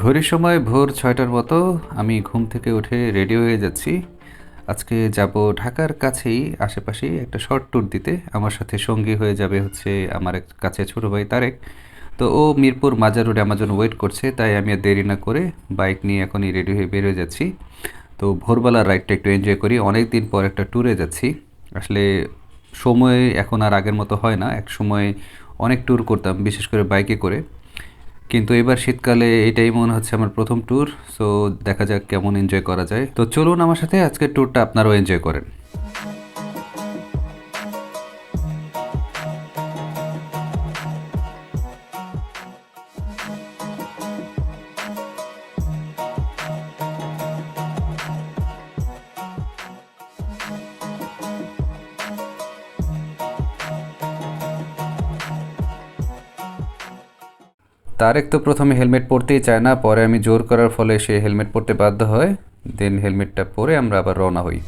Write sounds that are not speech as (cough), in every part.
ঘড়ির সময় ভোর ছয়টার মতো আমি ঘুম থেকে উঠে রেডি হয়ে যাচ্ছি। আজকে যাব ঢাকার কাছেই, আশেপাশেই একটা শর্ট ট্যুর দিতে। আমার সাথে সঙ্গী হয়ে যাবে হচ্ছে আমার এক কাছে ছোটো ভাই তারেক। তো ও মিরপুর মাজার রোডে আমার জন্য ওয়েট করছে, তাই আমি আর দেরি না করে বাইক নিয়ে এখনই রেডি হয়ে বের হয়ে যাচ্ছি। তো ভোরবেলার রাইডটা একটু এনজয় করি অনেক দিন পর একটা ট্যুরে যাচ্ছি। আসলে সময় এখন আর আগের মতো হয় না, এক সময় অনেক ট্যুর করতাম, বিশেষ করে বাইকে করে। কিন্তু এবার শীতকালে এটাই মনে হচ্ছে আমার প্রথম ট্যুর সো দেখা যাক কেমন এনজয় করা যায়। তো চলুন আমার সাথে আজকের ট্যুরটা আপনারাও এনজয় করেন। তারেক তো প্রথমে হেলমেট পরতেই চায় না, পরে আমি জোর করার ফলে সে হেলমেট পরতে বাধ্য হয়। দেন হেলমেটটা পরে আমরা আবার রওনা হই।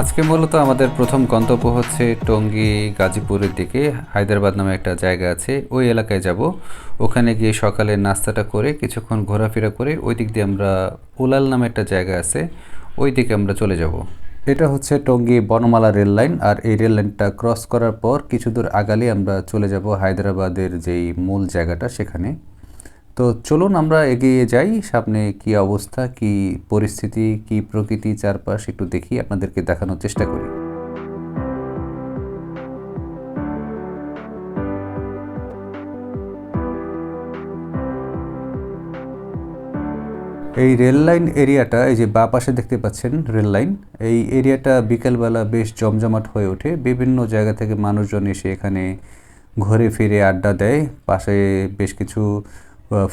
আজকে মূলত আমাদের প্রথম গন্তব্য হচ্ছে টঙ্গী, গাজীপুরের দিকে। হায়দ্রাবাদ নামে একটা জায়গা আছে, ওই এলাকায় যাব। ওখানে গিয়ে সকালে নাস্তাটা করে, কিছুক্ষণ ঘোরাফেরা করে ওই দিক দিয়ে আমরা উলাল নামে একটা জায়গা আছে ওই দিকে আমরা চলে যাব। এটা হচ্ছে টঙ্গী বনমালা রেল লাইন, আর এই রেল লাইনটা ক্রস করার পর কিছু দূর আগালে আমরা চলে যাব হায়দ্রাবাদের যেই মূল জায়গাটা সেখানে। তো চলুন আমরা এগিয়ে যাই। সামনে কি অবস্থা, কি পরিস্থিতি, কি প্রকৃতি চারপাশ একটু দেখি, আপনাদেরকে দেখানোর চেষ্টা করি। এই রেল লাইন এরিয়াটা, এই যে বা পাশে দেখতে পাচ্ছেন রেল লাইন, এই এরিয়াটা বিকেলবেলা বেশ জমজমাট হয়ে ওঠে। বিভিন্ন জায়গা থেকে মানুষজন এসে এখানে ঘুরে ফিরে আড্ডা দেয়। পাশে বেশ কিছু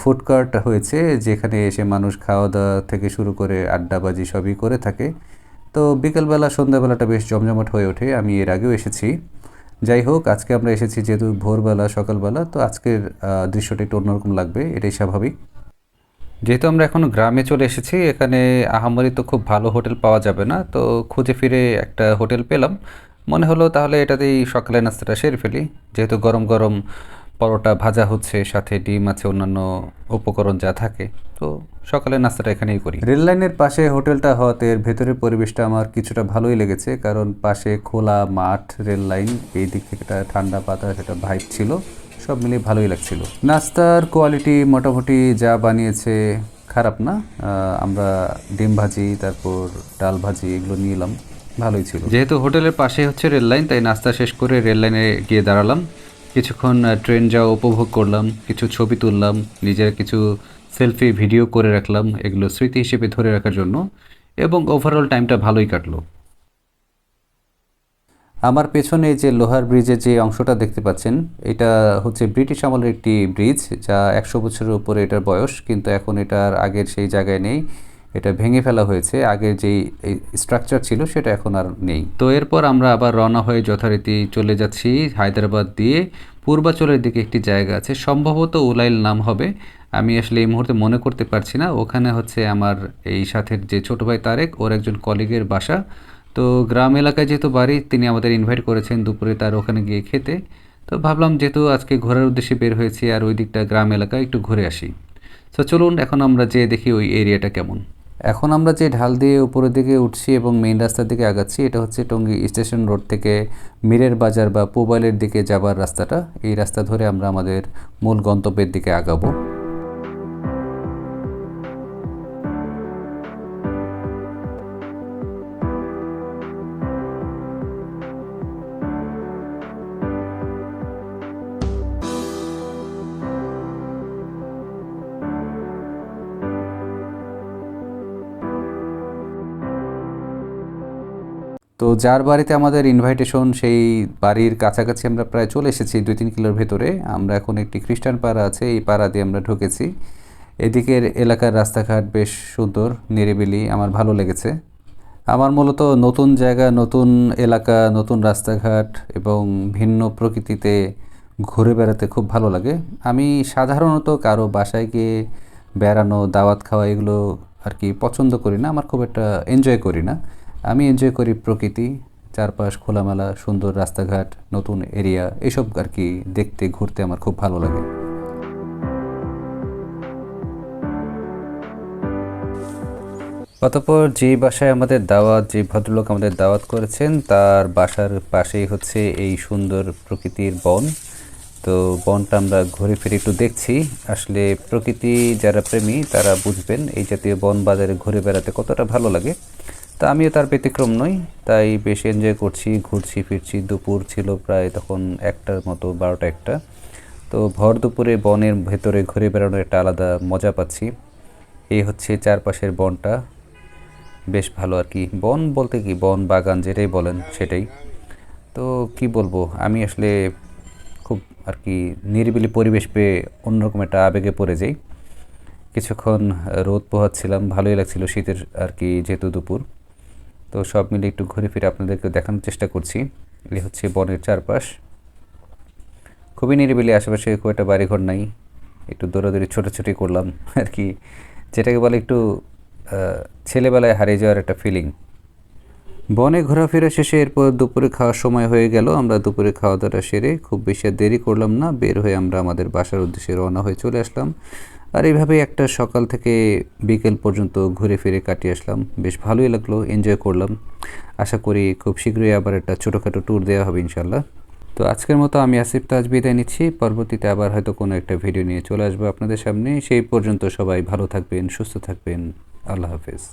ফুডকার্ট হয়েছে, যেখানে এসে মানুষ খাওয়া দাওয়া থেকে শুরু করে আড্ডাবাজি সবই করে থাকে। তো বিকেলবেলা, সন্ধ্যাবেলাটা বেশ জমজমাট হয়ে ওঠে, আমি এর আগেও এসেছি। যাই হোক, আজকে আমরা এসেছি যেহেতু ভোরবেলা, সকালবেলা, তো আজকের দৃশ্যটা একটু অন্যরকম লাগবে, এটাই স্বাভাবিক। যেহেতু আমরা এখন গ্রামে চলে এসেছি, এখানে আহামরি তো খুব ভালো হোটেল পাওয়া যাবে না, তো খুঁজে ফিরে একটা হোটেল পেলাম। মনে হলো তাহলে এটাতেই সকালে নাস্তাটা সেরে ফেলি, যেহেতু গরম গরম পরোটা ভাজা হচ্ছে সাথে ডিম আছে অন্যান্য উপকরণ যা থাকে। তো সকালে নাস্তাটা এখানেই করি। রেল লাইনের পাশে হোটেলটা হওয়াতে এর ভেতরের পরিবেশটা আমার কিছুটা ভালোই লেগেছে কারণ পাশে খোলা মাঠ রেল লাইন এই দিক থেকে একটা ঠান্ডা বাতাস একটা ভাইব ছিল সব মিলিয়ে ভালোই লাগছিল। নাস্তার কোয়ালিটি মোটামুটি যা বানিয়েছে খারাপ না আমরা ডিম ভাজি তারপর ডাল ভাজি এগুলো নিলাম ভালোই ছিল। যেহেতু হোটেলের পাশে হচ্ছে রেল লাইন তাই নাস্তা শেষ করে রেল লাইনে গিয়ে দাঁড়ালাম। কিছুক্ষণ ট্রেন যাওয়া উপভোগ করলাম, কিছু ছবি তুললাম, নিজের কিছু সেলফি ভিডিও করে রাখলাম, এগুলো স্মৃতি হিসেবে ধরে রাখার জন্য, এবং ওভারঅল টাইমটা ভালোই কাটলো। আমার পেছনে যে লোহার ব্রিজের যে অংশটা দেখতে পাচ্ছেন, এটা হচ্ছে ব্রিটিশ আমলের একটি ব্রিজ যা একশো বছরের উপরে এটার বয়স, কিন্তু এখন এটার আগের সেই জায়গায় নেই। এটা ভেঙে ফেলা হয়েছে। আগের যেই স্ট্রাকচার ছিল সেটা এখন আর নেই। তো এরপর আমরা আবার রওনা হয়ে যথারীতি চলে যাচ্ছি হায়দ্রাবাদ দিয়ে। পূর্বাচলের দিকে একটি জায়গা আছে। সম্ভবত উলাইল নাম হবে। আমি আসলে এই মুহূর্তে মনে করতে পারছি না। ওখানে হচ্ছে আমার এই সাথের যে ছোট ভাই তারেক, ওর একজন কলিগের বাসা। তো গ্রাম এলাকায় যেহেতু বাড়ি, তিনি আমাদের ইনভাইট করেছেন দুপুরে তার ওখানে গিয়ে খেতে। তো ভাবলাম যেহেতু আজকে ঘোরার উদ্দেশ্যে বের হয়েছি আর ওই দিকটা গ্রাম এলাকায় একটু ঘুরে আসি। তো চলুন, এখন আমরা যেয়ে দেখি ওই এরিয়াটা কেমন। এখন আমরা যে ঢাল দিয়ে উপরের দিকে উঠছি এবং মেইন রাস্তার দিকে আগাচ্ছি, এটা হচ্ছে টঙ্গী স্টেশন রোড থেকে মিরের বাজার বা পোবাইলের দিকে যাবার রাস্তাটা। এই রাস্তা ধরে আমরা আমাদের মূল গন্তব্যের দিকে আগাবো। তো যার বাড়িতে আমাদের ইনভাইটেশন সেই বাড়ির কাছাকাছি আমরা প্রায় চলে এসেছি দুই তিন কিলোর ভেতরে। আমরা এখন একটি খ্রিস্টান পাড়া আছে, এই পাড়া দিয়ে আমরা ঢুকেছি। এদিকের এলাকার রাস্তাঘাট বেশ সুন্দর, নিরিবিলি, আমার ভালো লেগেছে। আমার মূলত নতুন জায়গা, নতুন এলাকা, নতুন রাস্তাঘাট এবং ভিন্ন প্রকৃতিতে ঘুরে বেড়াতে খুব ভালো লাগে। আমি সাধারণত কারও বাসায় গিয়ে বেড়ানো, দাওয়াত খাওয়া এগুলো আর কি পছন্দ করি না, আমার খুব একটা এনজয় করি না। আমি এনজয় করি প্রকৃতি, চারপাশ খোলামেলা, সুন্দর রাস্তাঘাট, নতুন এরিয়া এসব আর কি দেখতে, ঘুরতে আমার খুব ভালো লাগে। অতঃপর যে বাসায় আমাদের দাওয়াত যে ভদ্রলোক আমাদের দাওয়াত করেছেন, তার বাসার পাশেই হচ্ছে এই সুন্দর প্রকৃতির বন। তো বনটা আমরা ঘুরে ফিরে একটু দেখছি। আসলে প্রকৃতি যারা প্রেমী, তারা বুঝবেন এই জাতীয় বন বাজারে ঘুরে বেড়াতে কতটা ভালো লাগে। তা আমিও তার ব্যতিক্রম নই। তাই বেশ এনজয় করছি, ঘুরছি, ফিরছি। দুপুর ছিল প্রায় তখন একটার মতো, বারোটা একটা। তো ভর দুপুরে বনের ভেতরে ঘুরে বেড়ানোর একটা আলাদা মজা পাচ্ছি। এই হচ্ছে চারপাশের বনটা। বেশ ভালো আর কি। বন বলতে কি? বন, বাগান যেটাই বলেন সেটাই। তো কি বলব? আমি আসলে খুব আর কি নিরিবিলি পরিবেশ পেয়ে অন্যরকম একটা আবেগে পড়ে যাই। কিছুক্ষণ রোদ পোহাচ্ছিলাম, ভালোই লাগছিল শীতের আর কি, যেহেতু দুপুর। তো সব মিলে একটু ঘুরে ফিরে আপনাদেরকে দেখানোর চেষ্টা করছি। এই হচ্ছে বনের চারপাশ। খুবই নিরিবিলি, আশেপাশে খুব একটা বাড়িঘর নাই। একটু দৌড়াদৌড়ি, ছোটাছুটি করলাম (laughs) আর কি। যেটাকে বলে একটু ছেলেবেলায় হারিয়ে যাওয়ার একটা ফিলিং বনে ঘোরাফেরা শেষে এরপর দুপুরে খাওয়ার সময় হয়ে গেল। আমরা দুপুরে খাওয়া দাওয়াটা সেরে খুব বেশি দেরি করলাম না। বের হয়ে আমরা আমাদের বাসার উদ্দেশ্যে রওনা হয়ে চলে আসলাম। আর এইভাবে একটা সকাল থেকে বিকেল পর্যন্ত ঘুরে ফিরে কাটিয়ে আসলাম। বেশ ভালোই লাগল এনজয় করলাম। আশা করি খুব শীঘ্রই আবার একটা ছোটোখাটো ট্যুর দেওয়া হবে ইনশাল্লাহ তো আজকের মতো আমি আসিফ তাজ বিদায় নিচ্ছি। পরবর্তীতে আবার হয়তো কোনো একটা ভিডিও নিয়ে চলে আসব আপনাদের সামনে। সেই পর্যন্ত সবাই ভালো থাকবেন, সুস্থ থাকবেন। আল্লাহ হাফেজ।